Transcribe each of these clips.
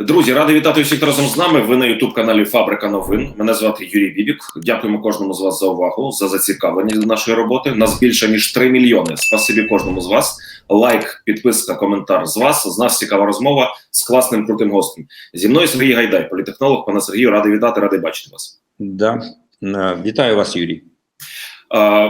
Друзі, радий вітати усіх разом з нами. Ви на Ютуб каналі Фабрика новин. Мене звати Юрій Бібік. Дякуємо кожному з вас за увагу, за зацікавлення до нашої роботи. Нас більше ніж 3 мільйони. Спасибі кожному з вас. Лайк, підписка, коментар з вас. З нас цікава розмова з класним крутим гостем. Зі мною Сергій Гайдай, політехнолог. Пане Сергію, радий вітати, радий бачити вас. Да. Е, Вітаю вас, Юрій. А,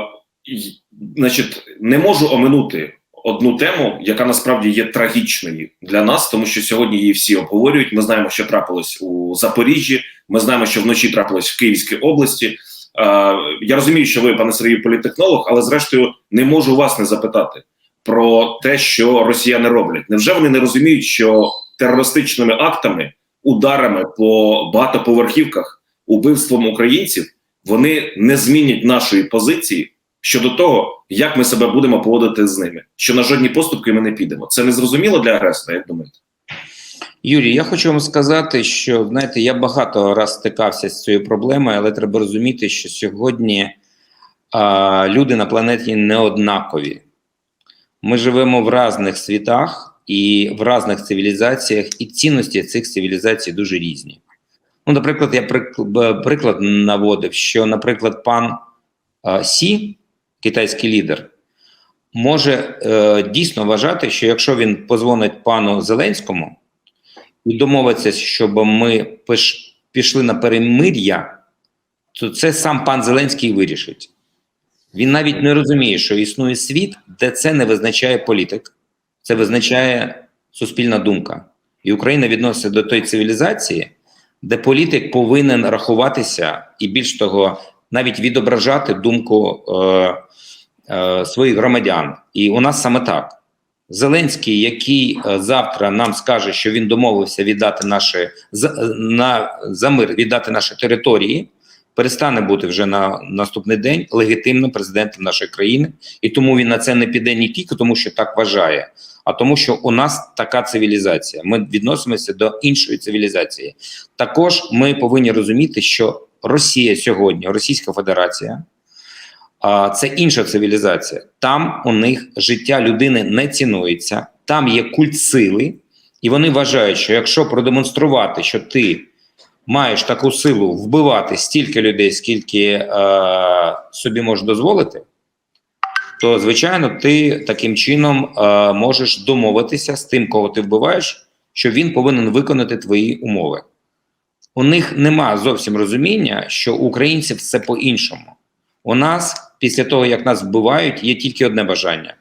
значить, не можу оминути одну тему, яка насправді є трагічною для нас, тому що сьогодні її всі обговорюють. Ми знаємо, що трапилось у Запоріжжі. Ми знаємо, що вночі трапилось в Київській області. А, я розумію, що ви, пане Сергію, політехнолог, але зрештою не можу вас не запитати про те, що росіяни роблять. Невже вони не розуміють, що терористичними актами, ударами по багатоповерхівках, убивством українців? вони не змінять нашої позиції щодо того, як ми себе будемо поводити з ними. Що на жодні поступки ми не підемо. Це не зрозуміло для агресора, як думаєте? Юрій, я хочу вам сказати, що знаєте, я багато раз стикався з цією проблемою, але треба розуміти, що сьогодні а, люди на планеті не однакові. Ми живемо в різних світах і в різних цивілізаціях, і цінності цих цивілізацій дуже різні. Ну, наприклад, я приклад наводив, що, наприклад, пан а, Сі, китайський лідер, може е, дійсно вважати, що якщо він позвонить пану Зеленському і домовиться, щоб ми пиш, пішли на перемир'я, то це сам пан Зеленський вирішить. Він навіть не розуміє, що існує світ, де це не визначає політик, це визначає суспільна думка. І Україна відноситься до тої цивілізації, де політик повинен рахуватися і більш того, навіть відображати думку е, е, своїх громадян. І у нас саме так. Зеленський, який е, завтра нам скаже, що він домовився віддати наші за, на за мир віддати наші території, перестане бути вже на наступний день легітимним президентом нашої країни, і тому він на це не піде не тільки тому, що так вважає, а тому, що у нас така цивілізація. Ми відносимося до іншої цивілізації. Також ми повинні розуміти, що Росія сьогодні, Російська Федерація. Це інша цивілізація. Там у них життя людини не цінується, там є культ сили, і вони вважають, що якщо продемонструвати, що ти маєш таку силу вбивати стільки людей, скільки е, собі можеш дозволити, то звичайно ти таким чином е, можеш домовитися з тим, кого ти вбиваєш, що він повинен виконати твої умови. У них нема зовсім розуміння, що у українців все по-іншому. У нас, після того, як нас вбивають, є тільки одне бажання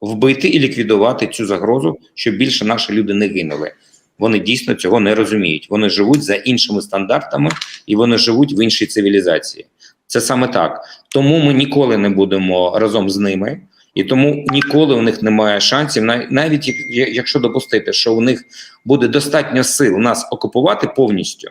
вбити і ліквідувати цю загрозу, щоб більше наші люди не гинули. Вони дійсно цього не розуміють. Вони живуть за іншими стандартами і вони живуть в іншій цивілізації. Це саме так. Тому ми ніколи не будемо разом з ними, і тому ніколи у них немає шансів, нав- навіть якщо допустити, що у них буде достатньо сил нас окупувати повністю.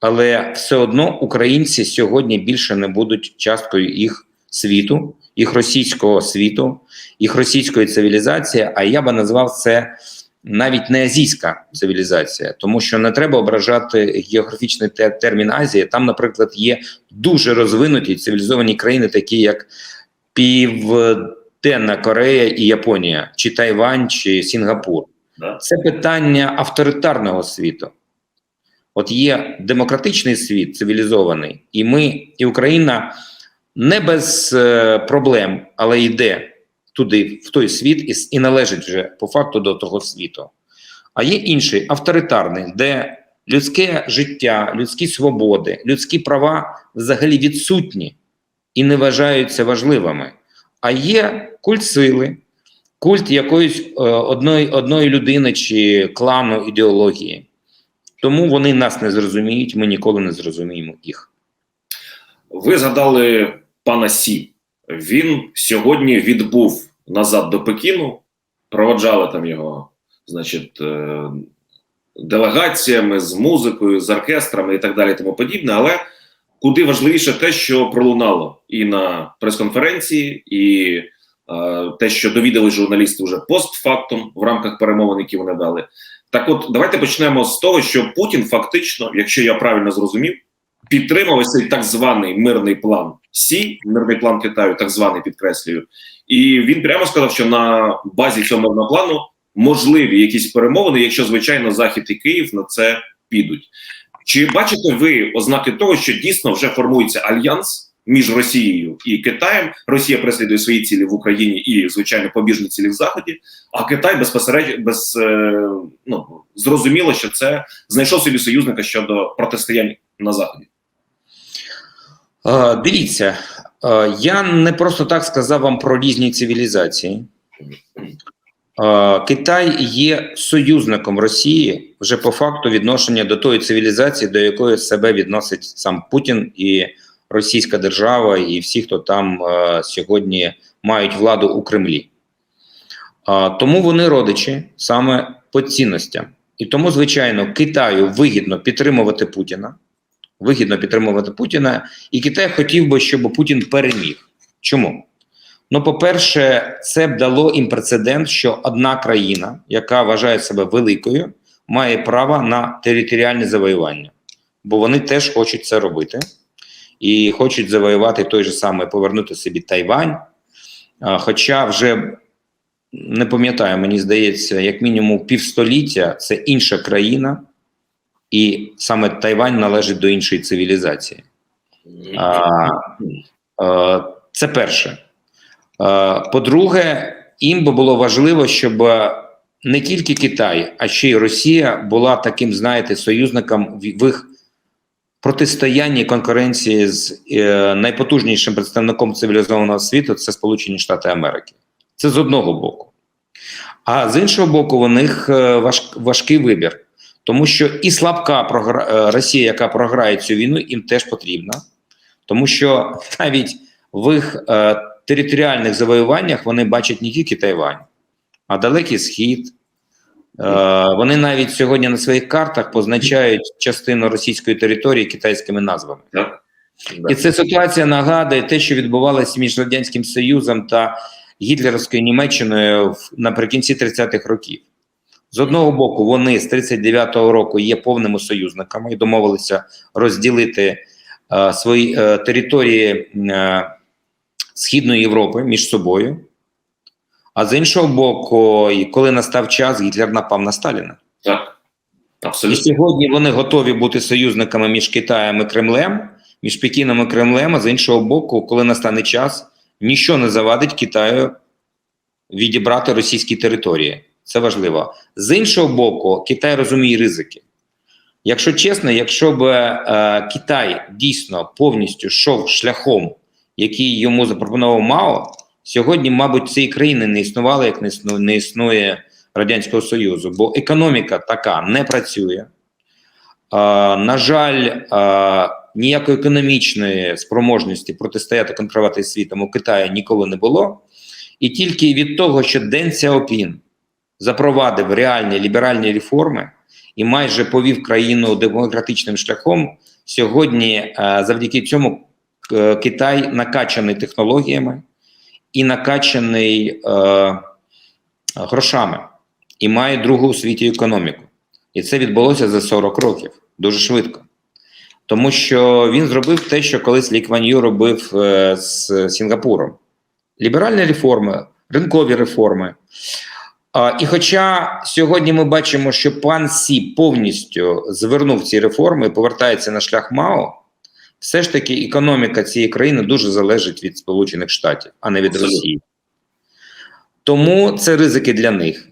Але все одно українці сьогодні більше не будуть часткою їх світу, їх російського світу, їх російської цивілізації. А я би назвав це навіть не азійська цивілізація, тому що не треба ображати географічний те- термін Азія. Там, наприклад, є дуже розвинуті цивілізовані країни, такі як Південна Корея і Японія, чи Тайвань, чи Сінгапур. Це питання авторитарного світу. От є демократичний світ, цивілізований, і ми, і Україна не без е, проблем, але йде туди, в той світ, і, і належить вже по факту до того світу. А є інший авторитарний, де людське життя, людські свободи, людські права взагалі відсутні і не вважаються важливими. А є культ сили, культ якоїсь е, одної, одної людини чи клану ідеології. Тому вони нас не зрозуміють, ми ніколи не зрозуміємо їх. Ви згадали пана Сі. Він сьогодні відбув назад до Пекіну, проводжали там його, значить, е, делегаціями з музикою, з оркестрами і так далі, тому подібне. Але куди важливіше те, що пролунало і на прес-конференції, і е, те, що довідали журналісти вже постфактум в рамках перемовин, які вони дали. Так, от давайте почнемо з того, що Путін фактично, якщо я правильно зрозумів, підтримав цей так званий мирний план Сі, мирний план Китаю, так званий підкреслюю, і він прямо сказав, що на базі цього мирного плану можливі якісь перемовини, якщо звичайно Захід і Київ на це підуть. Чи бачите ви ознаки того, що дійсно вже формується альянс між Росією і Китаєм? Росія переслідує свої цілі в Україні і, звичайно, побіжні цілі в Заході, а Китай безпосередньо без е, ну зрозуміло, що це знайшов собі союзника щодо протистоянь на заході. Е, Дивіться, е, я не просто так сказав вам про різні цивілізації. Китай є союзником Росії вже по факту відношення до тої цивілізації, до якої себе відносить сам Путін і Російська держава, і всі, хто там е, сьогодні мають владу у Кремлі. Тому вони родичі саме по цінностям. І тому, звичайно, Китаю вигідно підтримувати Путіна. Вигідно підтримувати Путіна, і Китай хотів би, щоб Путін переміг. Чому? Ну, по-перше, це б дало їм прецедент, що одна країна, яка вважає себе великою, має право на територіальне завоювання, бо вони теж хочуть це робити і хочуть завоювати той же самий, повернути собі Тайвань. Хоча вже не пам'ятаю, мені здається, як мінімум півстоліття це інша країна, і саме Тайвань належить до іншої цивілізації. А, Це перше. По-друге, їм би було важливо, щоб не тільки Китай, а ще й Росія була таким, знаєте, союзником в їх протистоянні конкуренції з е, найпотужнішим представником цивілізованого світу це Сполучені Штати Америки. Це з одного боку. А з іншого боку, у них е, важ, важкий вибір, тому що і слабка програ... е, Росія, яка програє цю війну, їм теж потрібна, тому що навіть в їх е, територіальних завоюваннях вони бачать не тільки Тайвань, а Далекий Схід. Е, вони навіть сьогодні на своїх картах позначають частину російської території китайськими назвами. Так? І ця ситуація нагадує те, що відбувалося між Радянським Союзом та Гітлерівською Німеччиною наприкінці 30-х років. З одного боку, вони з 39-го року є повними союзниками і домовилися розділити е, свої е, території е, Східної Європи між собою. А з іншого боку, коли настав час, Гітлер напав на Сталіна. Так, І сьогодні вони готові бути союзниками між Китаєм і Кремлем, між Пекіном і Кремлем. А з іншого боку, коли настане час, ніщо не завадить Китаю відібрати російські території. Це важливо. З іншого боку, Китай розуміє ризики. Якщо чесно, якщо б е, Китай дійсно повністю йшов шляхом, який йому запропонував Мао, сьогодні, мабуть, цієї країни не існувало, як не існує, Радянського Союзу, бо економіка така не працює. Е, на жаль, е, ніякої економічної спроможності протистояти контролювати світом у Китаї ніколи не було. І тільки від того, що Ден Сяопін запровадив реальні ліберальні реформи і майже повів країну демократичним шляхом, сьогодні завдяки цьому Китай накачаний технологіями і накачаний е, грошами, і має другу у світі економіку. І це відбулося за 40 років дуже швидко. Тому що він зробив те, що колись Лі Кван Ю робив е, з Сінгапуром: ліберальні реформи, ринкові реформи. А, і хоча сьогодні ми бачимо, що пан Сі повністю звернув ці реформи і повертається на шлях Мао, все ж таки економіка цієї країни дуже залежить від Сполучених Штатів, а не від Росії. Тому це ризики для них.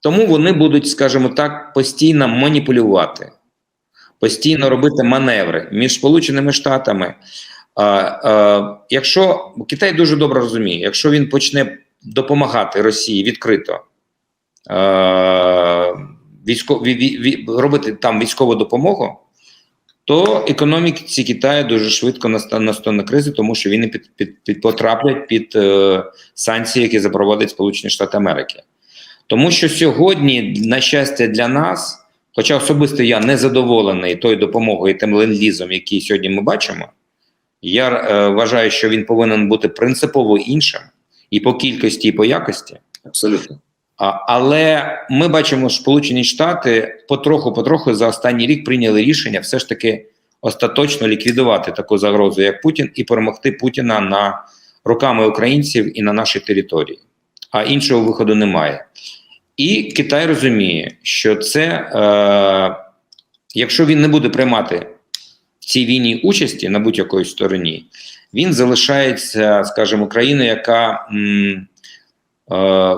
Тому вони будуть, скажімо так, постійно маніпулювати, постійно робити маневри між Сполученими Штатами. А, а, якщо Китай дуже добре розуміє, якщо він почне допомагати Росії відкрито е, військо, ві, ві, ві, робити там військову допомогу, то економіці Китаю дуже швидко настане кризи, тому що вони під, під, під потраплять під е, санкції, які запровадить Сполучені Штати Америки. Тому що сьогодні, на щастя, для нас, хоча особисто я не задоволений тою допомогою, тим ленд-лізом, який сьогодні ми бачимо, я е, вважаю, що він повинен бути принципово іншим і по кількості, і по якості. Абсолютно. Але ми бачимо, що Сполучені Штати потроху-потроху за останній рік прийняли рішення все ж таки остаточно ліквідувати таку загрозу, як Путін, і перемогти Путіна на руками українців і на нашій території. А іншого виходу немає. І Китай розуміє, що це, е, якщо він не буде приймати в цій війні участі на будь-якої стороні, він залишається, скажімо, країною, яка м,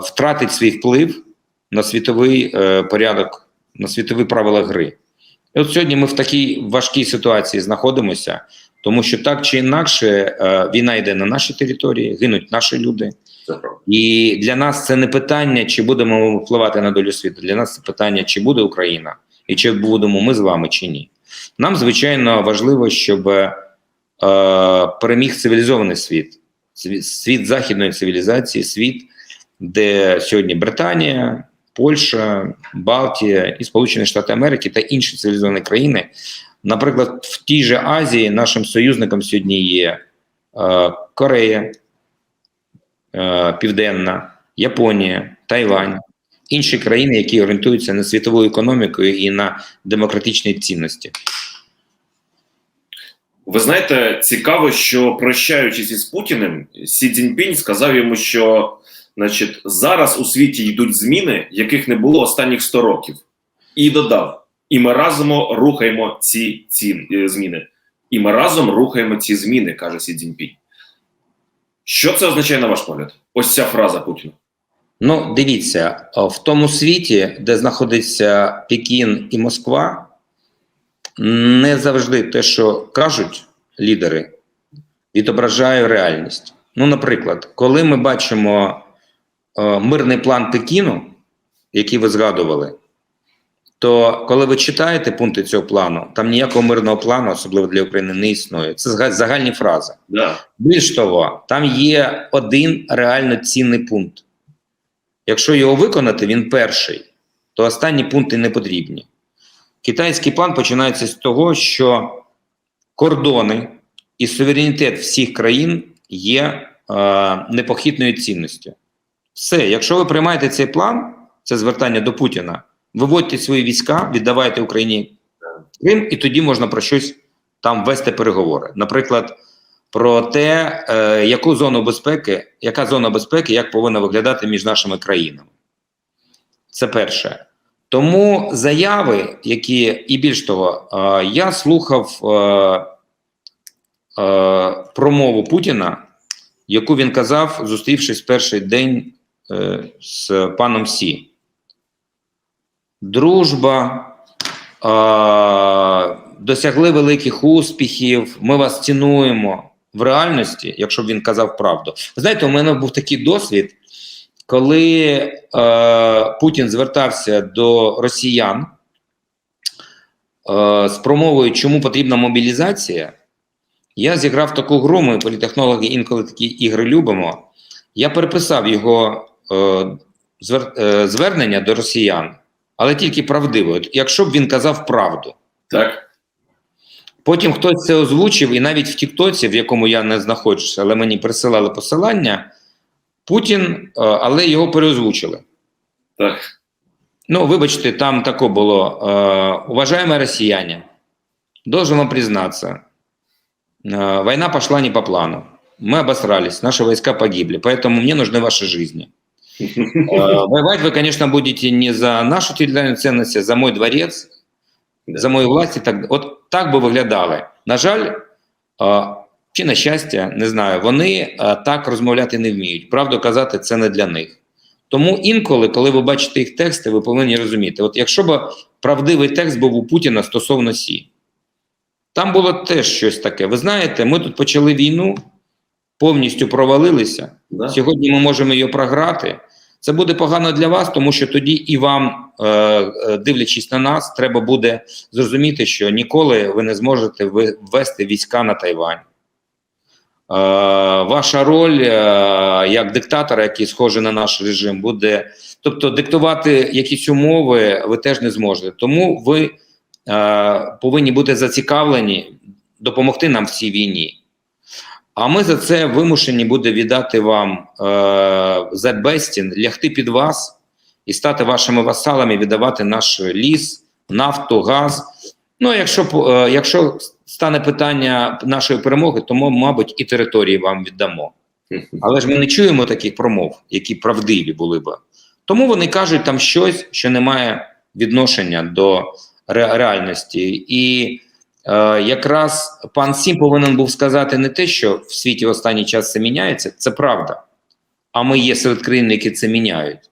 втратить свій вплив на світовий е, порядок, на світові правила гри. І от сьогодні ми в такій важкій ситуації знаходимося, тому що так чи інакше е, війна йде на нашій території, гинуть наші люди. І для нас це не питання, чи будемо ми впливати на долю світу. Для нас це питання, чи буде Україна, і чи будемо ми з вами, чи ні. Нам, звичайно, важливо, щоб е, переміг цивілізований світ, світ західної цивілізації, світ, де сьогодні Британія, Польща, Балтія і Сполучені Штати Америки та інші цивілізовані країни. Наприклад, в тій же Азії нашим союзником сьогодні є е, Корея, е, Південна, Японія, Тайвань, інші країни, які орієнтуються на світову економіку і на демократичні цінності. Ви знаєте, цікаво, що прощаючись із Путіним, Сі Цзіньпінь сказав йому, що значить, зараз у світі йдуть зміни, яких не було останніх 100 років, і додав: і ми разом рухаємо ці, ці е, зміни. І ми разом рухаємо ці зміни, каже Сі Цзіньпінь. Що це означає на ваш погляд? Ось ця фраза Путіна. Ну, дивіться, в тому світі, де знаходиться Пекін і Москва, не завжди те, що кажуть лідери, відображає реальність. Ну, наприклад, коли ми бачимо мирний план Пекіну, який ви згадували, то коли ви читаєте пункти цього плану, там ніякого мирного плану, особливо для України, не існує. Це загальні фрази. Да. Більш того, там є один реально цінний пункт. Якщо його виконати, він перший, то останні пункти не потрібні. Китайський план починається з того, що кордони і суверенітет всіх країн є е, непохитною цінністю. Все, якщо ви приймаєте цей план, це звертання до Путіна, виводьте свої війська, віддавайте Україні Крим, і тоді можна про щось там вести переговори. Наприклад, про те, е, яку зону безпеки, яка зона безпеки, як повинна виглядати між нашими країнами. Це перше. Тому заяви, які, і більш того, е, я слухав е, е, промову Путіна, яку він казав, зустрівшись перший день з паном Сі. Дружба, е, досягли великих успіхів, ми вас цінуємо в реальності, якщо б він казав правду. Знаєте, у мене був такий досвід, коли е, Путін звертався до росіян е, з промовою, чому потрібна мобілізація. Я зіграв таку гру, ми політехнологи інколи такі ігри любимо. Я переписав його е, е, звернення до росіян, але тільки правдиво. От Якщо б він казав правду. Так? Потім хтось це озвучив, і навіть в Тіктоці, в якому я не знаходжуся, але мені присилали посилання, Путін, е, але його переозвучили. Так. Ну, вибачте, там тако було. Э, уважаемые россияне, должен вам признаться, э, война пошла не по плану. Мы обосрались, наши войска погибли, поэтому мне нужны ваши жизни. Э, воевать вы, конечно, будете не за нашу территориальную ценность, а за мой дворец, Да. за мою власть. І так, от так би виглядали. На жаль, е, чи на щастя, не знаю, вони е, так розмовляти не вміють. Правду казати, це не для них. Тому інколи, коли ви бачите їх тексти, ви повинні розуміти, от якщо б правдивий текст був у Путіна стосовно Сі, там було теж щось таке. Ви знаєте, ми тут почали війну, повністю провалилися. Да. Сьогодні ми можемо її програти. Це буде погано для вас, тому що тоді і вам, е, е, дивлячись на нас, треба буде зрозуміти, що ніколи ви не зможете ввести війська на Тайвань. Е, ваша роль як диктатора, який схожий на наш режим, буде. Тобто диктувати якісь умови ви теж не зможете. Тому ви повинні бути зацікавлені допомогти нам в цій війні. А ми за це вимушені буде віддати вам е, за безцін, лягти під вас і стати вашими васалами, віддавати наш ліс, нафту, газ. Ну, якщо е, якщо стане питання нашої перемоги, то ми, мабуть, і території вам віддамо. Але ж ми не чуємо таких промов, які правдиві були б. Тому вони кажуть там щось, що не має відношення до ре- реальності. І якраз пан Сім повинен був сказати не те, що в світі в останній час це міняється, це правда. А ми є серед країн, які це міняють.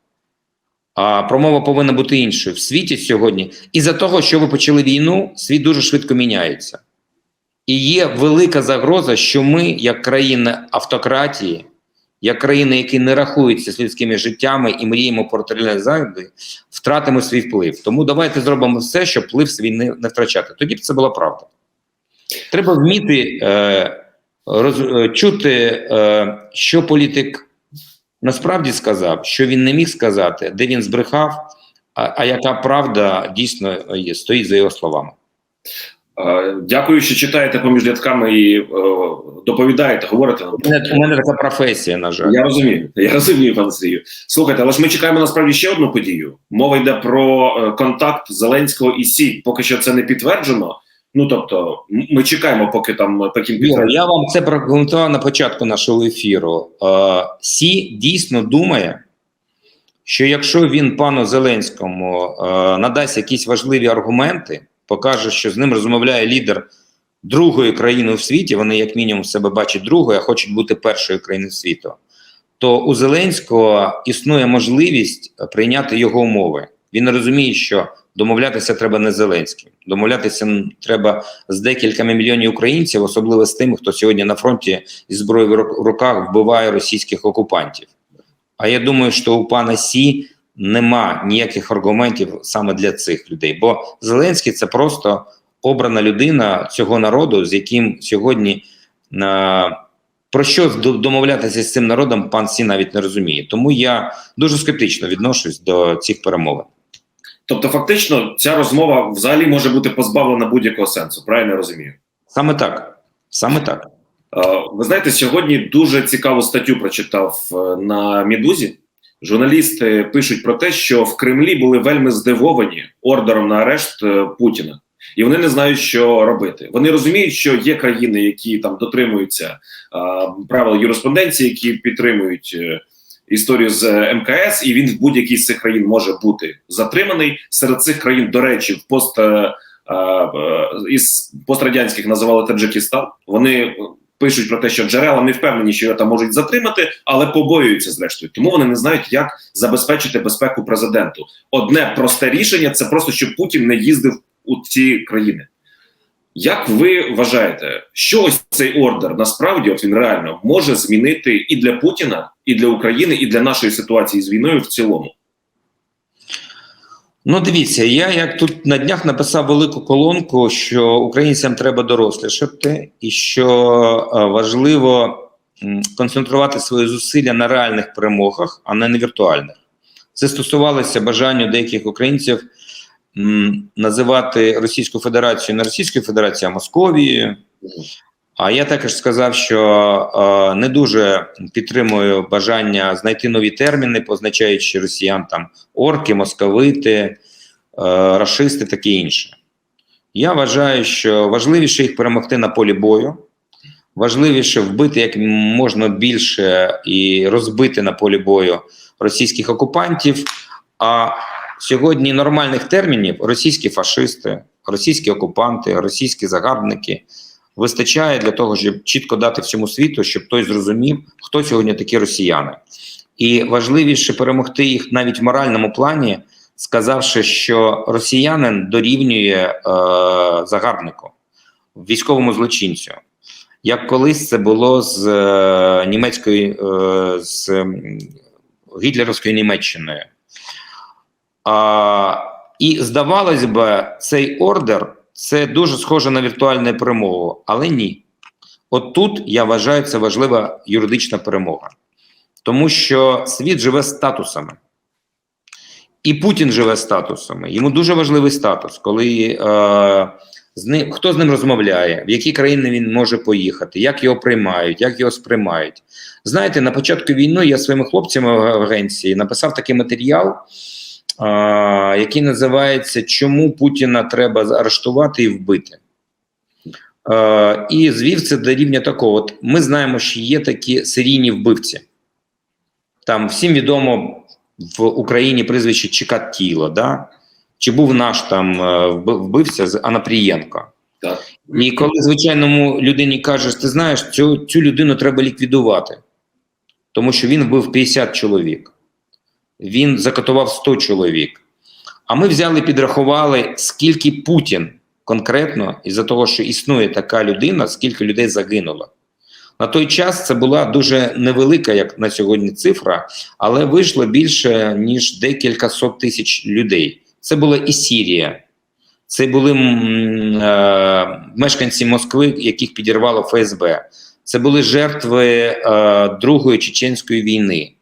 А промова повинна бути іншою. В світі сьогодні, із-за того, що ви почали війну, світ дуже швидко міняється. І є велика загроза, що ми, як країна автократії, як країни, які не рахуються з людськими життями і мріємо про заходи, втратимо свій вплив. Тому давайте зробимо все, щоб вплив свій не, не втрачати. Тоді б це була правда. Треба вміти е, роз, е, чути, е, що політик насправді сказав, що він не міг сказати, де він збрехав, а, а яка правда дійсно є, стоїть за його словами. Е, Дякую, що читаєте поміж рядками і е, доповідаєте, говорите. У мене, у мене така професія, на жаль. Я розумію, я розумію, пане Сергію. Слухайте, але ж ми чекаємо насправді ще одну подію. Мова йде про е, контакт Зеленського і Сі. Поки що це не підтверджено. Ну тобто, ми чекаємо, поки там Пекін Юра, я вам це прокоментував на початку нашого ефіру. Сі дійсно думає, що якщо він пану Зеленському е, надасть якісь важливі аргументи, покаже, що з ним розмовляє лідер другої країни в світі, вони як мінімум себе бачать другою, а хочуть бути першою країною світу, то у Зеленського існує можливість прийняти його умови. Він розуміє, що домовлятися треба не Зеленським, домовлятися треба з декількома мільйонів українців, особливо з тими, хто сьогодні на фронті зі зброєю в руках вбиває російських окупантів. А я думаю, що у пана Сі нема ніяких аргументів саме для цих людей. Бо Зеленський це просто обрана людина цього народу, з яким сьогодні про що домовлятися з цим народом пан Сі навіть не розуміє. Тому я дуже скептично відношусь до цих перемовин. Тобто, фактично, ця розмова взагалі може бути позбавлена будь-якого сенсу. Правильно я розумію? Саме так. Саме так. Ви знаєте, сьогодні дуже цікаву статтю прочитав е, на Мідузі. Журналісти пишуть про те, що в Кремлі були вельми здивовані ордером на арешт е, Путіна, і вони не знають, що робити. Вони розуміють, що є країни, які там дотримуються е, правил юриспонденції, які підтримують е, історію з МКС, і він в будь-якій з цих країн може бути затриманий. Серед цих країн, до речі, в пост е, е, із пострадянських називали Таджикистан. Вони пишуть про те, що джерела не впевнені, що його там можуть затримати, але побоюються зрештою. Тому вони не знають, як забезпечити безпеку президенту. Одне просте рішення це просто щоб Путін не їздив у ці країни. Як ви вважаєте, що ось цей ордер насправді от він реально може змінити і для Путіна, і для України, і для нашої ситуації з війною в цілому? Ну, дивіться, я як тут на днях написав велику колонку, що українцям треба дорослішати, і що е, важливо концентрувати свої зусилля на реальних перемогах, а не на віртуальних. Це стосувалося бажання деяких українців називати Російську Федерацію не Російською Федерацією, а Московією. А я також сказав, що е, не дуже підтримую бажання знайти нові терміни, позначаючи росіян там орки, московити, е, рашисти, таке інше. Я вважаю, що важливіше їх перемогти на полі бою, важливіше вбити як можна більше і розбити на полі бою російських окупантів. А сьогодні нормальних термінів російські фашисти, російські окупанти, російські загарбники вистачає для того, щоб чітко дати всьому світу, щоб той зрозумів, хто сьогодні такі росіяни. І важливіше перемогти їх навіть в моральному плані, сказавши, що росіянин дорівнює е, загарбнику, військовому злочинцю. Як колись це було з е, німецькою е, з м, гітлерівською Німеччиною. А, і здавалось би, цей ордер це дуже схоже на віртуальну перемогу, але ні. От тут я вважаю, це важлива юридична перемога, тому що світ живе статусами. І Путін живе статусами. Йому дуже важливий статус, коли е, з ним хто з ним розмовляє, в які країни він може поїхати, як його приймають, як його сприймають. Знаєте, на початку війни я своїми хлопцями в агенції написав такий матеріал, який називається Чому Путіна треба заарештувати і вбити. І звів це до рівня такого: От ми знаємо, що є такі серійні вбивці. Там всім відомо в Україні прізвище Чикатіло, да? чи був наш там е, вбивця з Анапрієнко. Так. І коли звичайному людині кажеш, ти знаєш, цю, цю людину треба ліквідувати, тому що він вбив 50 чоловік, він закатував 100 чоловік. А ми взяли, підрахували, скільки Путін конкретно, із-за того, що існує така людина, скільки людей загинуло. На той час це була дуже невелика, як на сьогодні, цифра, але вийшло більше ніж декілька сот тисяч людей. Це була і Сірія, це були е, мешканці Москви, яких підірвало ФСБ. Це були жертви е, Другої чеченської війни.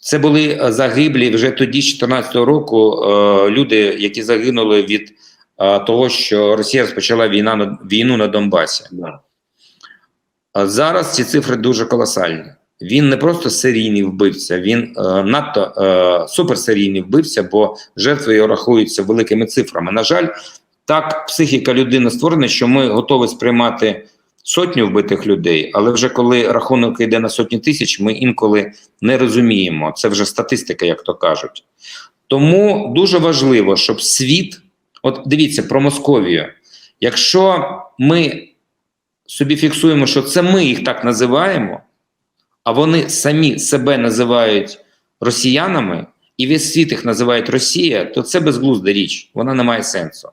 Це були е, загиблі вже тоді, з 2014 року, е, люди, які загинули від е, того, що Росія розпочала війна на війну на Донбасі. А зараз ці цифри дуже колосальні. Він не просто серійний вбивця, він е, надто е, суперсерійний вбивця, бо жертви його рахуються великими цифрами. На жаль, так психіка людини створена, що ми готові сприймати сотню вбитих людей, але вже коли рахунок йде на сотні тисяч, ми інколи не розуміємо. Це вже статистика, як то кажуть. Тому дуже важливо, щоб світ, от дивіться про Московію. Якщо ми собі фіксуємо, що це ми їх так називаємо, а вони самі себе називають росіянами, і весь світ їх називають Росія, то це безглузда річ, вона не має сенсу.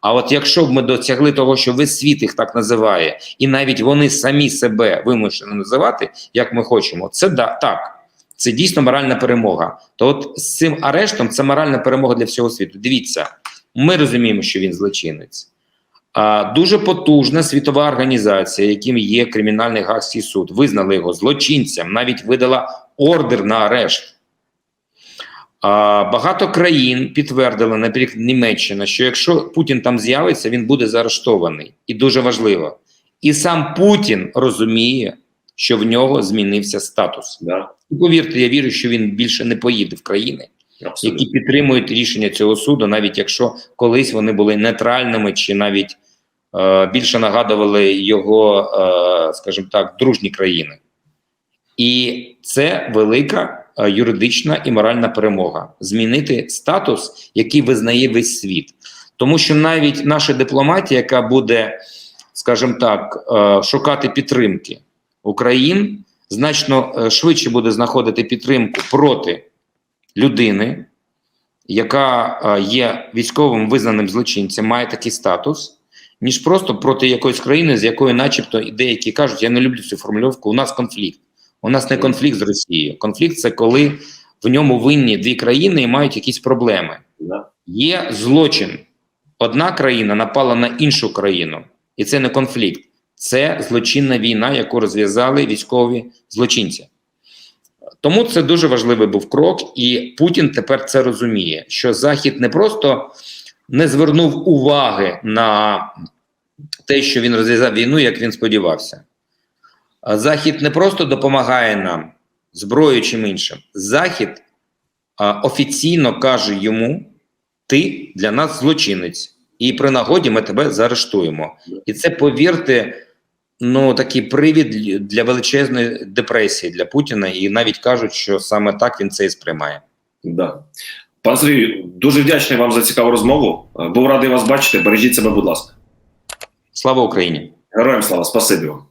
А от якщо б ми досягли того, що весь світ їх так називає, і навіть вони самі себе вимушені називати, як ми хочемо, це да, так. Це дійсно моральна перемога. То от з цим арештом це моральна перемога для всього світу. Дивіться, ми розуміємо, що він злочинець. А, дуже потужна світова організація, яким є кримінальний гаагський суд, визнала його злочинцем, навіть видала ордер на арешт. А, багато країн підтвердили, наприклад, Німеччина, що якщо Путін там з'явиться, він буде заарештований. І дуже важливо. І сам Путін розуміє, що в нього змінився статус. Да. І повірте, я вірю, що він більше не поїде в країни, Абсолютно. які підтримують рішення цього суду, навіть якщо колись вони були нейтральними чи навіть е, більше нагадували його, е, скажімо так, дружні країни. І це велика юридична і моральна перемога змінити статус, який визнає весь світ. Тому що навіть наша дипломатія, яка буде, скажімо так, е, шукати підтримки Україн, значно е, швидше буде знаходити підтримку проти людини, яка е, є військовим визнаним злочинцем, має такий статус, ніж просто проти якоїсь країни, з якою, начебто, і деякі кажуть, я не люблю цю формульовку, у нас конфлікт. У нас не конфлікт з Росією. Конфлікт це коли в ньому винні дві країни і мають якісь проблеми. Є злочин. Одна країна напала на іншу країну, і це не конфлікт, це злочинна війна, яку розв'язали військові злочинці. Тому це дуже важливий був крок, і Путін тепер це розуміє, що Захід не просто не звернув уваги на те, що він розв'язав війну, як він сподівався. Захід не просто допомагає нам зброєю чим іншим. Захід а, офіційно каже йому: ти для нас злочинець, і при нагоді ми тебе заарештуємо. І це, повірте, ну такий привід для величезної депресії для Путіна, і навіть кажуть, що саме так він це і сприймає. Да. Пан Сергій, дуже вдячний вам за цікаву розмову. Був радий вас бачити. Бережіть себе, будь ласка. Слава Україні! Героям слава, спасибі вам.